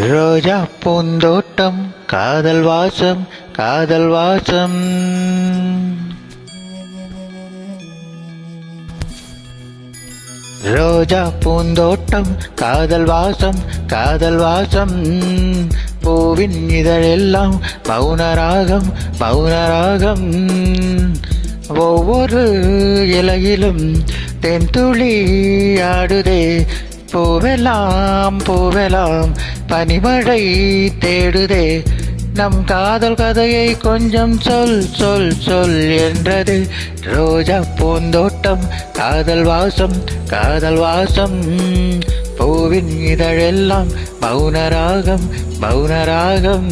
ரோஜா பூந்தோட்டம் காதல் வாசம் காதல் வாசம். ரோஜா பூந்தோட்டம் காதல் வாசம் காதல் வாசம். பூவின் இதழெல்லாம் மௌனராகம் மௌனராகம் ஒவ்வொரு இலையிலும் தென்துளி ஆடுதே. பூவெல்லாம் பூவெல்லாம் பனிமழை தேடுதே. நம் காதல் கதையை கொஞ்சம் சொல் சொல் சொல் என்றது. ரோஜா பூந்தோட்டம் காதல் வாசம் காதல் வாசம். பூவின் இதழெல்லாம் மௌனராகம் மௌனராகம்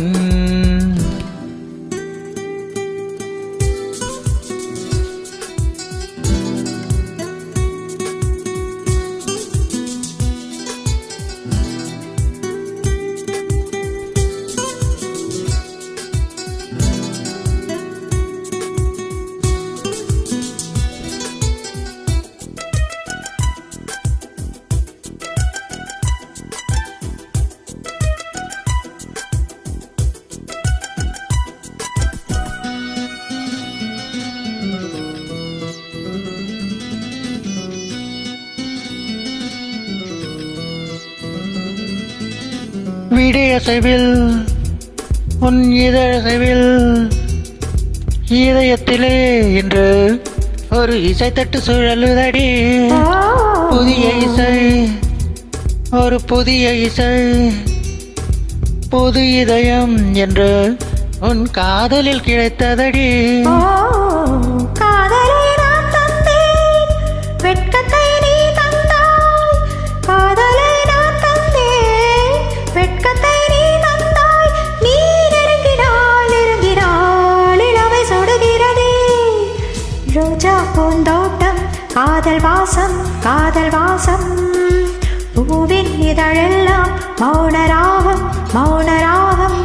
விடையசைவில் உன் இதழசைவில் இதயத்திலே இன்று ஒரு இசைத்தட்டு சுழலுதடி. புதிய இசை ஒரு புதிய இசை புது இதயம் என்று உன் காதலில் கிடைத்ததடி. மௌனராகம் மௌனராகம்.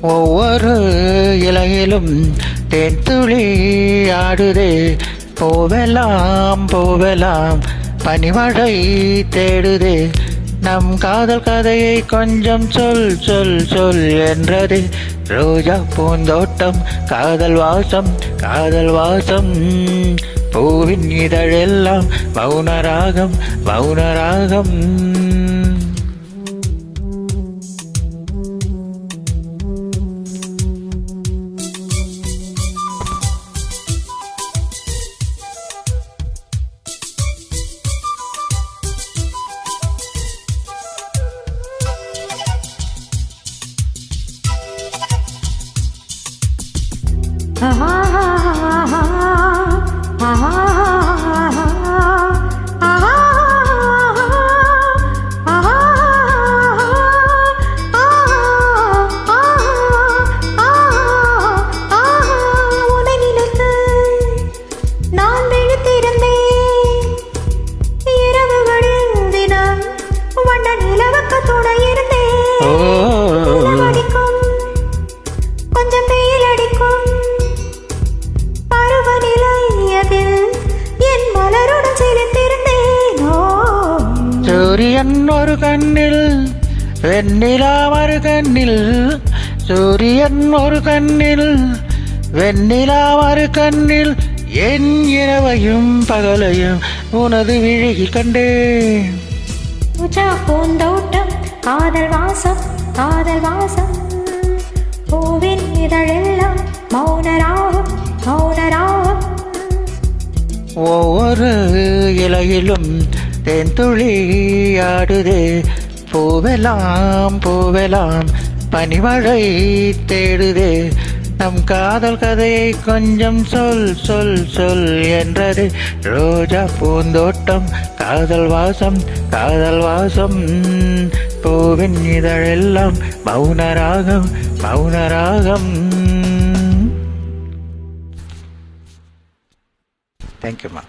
ஒவ்வொரு இலையிலும் தேன் துளி ஆடுதே. போவெல்லாம் போவெல்லாம் பனிமழை தேடுதே. நம் காதல் கதையை கொஞ்சம் சொல் சொல் சொல் என்றது. ரோஜா பூந்தோட்டம் காதல் வாசம் காதல் வாசம். பூவின் இதழெல்லாம் மௌனராகம் மௌனராகம். Uh-huh. ஒரு கண்ணில் வெண்ணிலா மறு கண்ணில் சூரியன் ஒரு கண்ணில் வெண்ணிலா மறு கண்ணில் என் இரவையும் பகலையும் உனது விழியில் கண்டேன். பூஜா பூந்தோட்டம் காதல் வாசம் காதல் வாசம். பூவின் இதழெல்லாம் மௌனராகம் மௌனராகம். ஒவ்வொரு இலையிலும் தேன் துளி ஆடுதே. பூவெல்லாம் பூவெல்லாம் பனிமழை தேடுதே. நம் காதல் கதையை கொஞ்சம் சொல் சொல் சொல் என்றது. ரோஜா பூந்தோட்டம் காதல் வாசம் காதல் வாசம். பூவின் இதழெல்லாம் மௌனராகம் மௌனராகம் தேங்க்யூம்மா